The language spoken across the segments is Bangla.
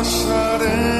pasaré.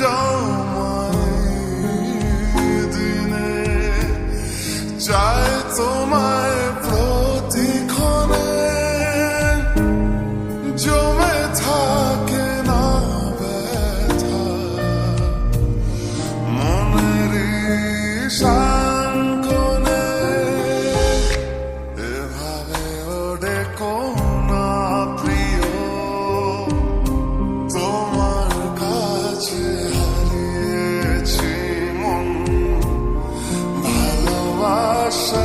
যাও মায় দিনে চাই তোমায় coração.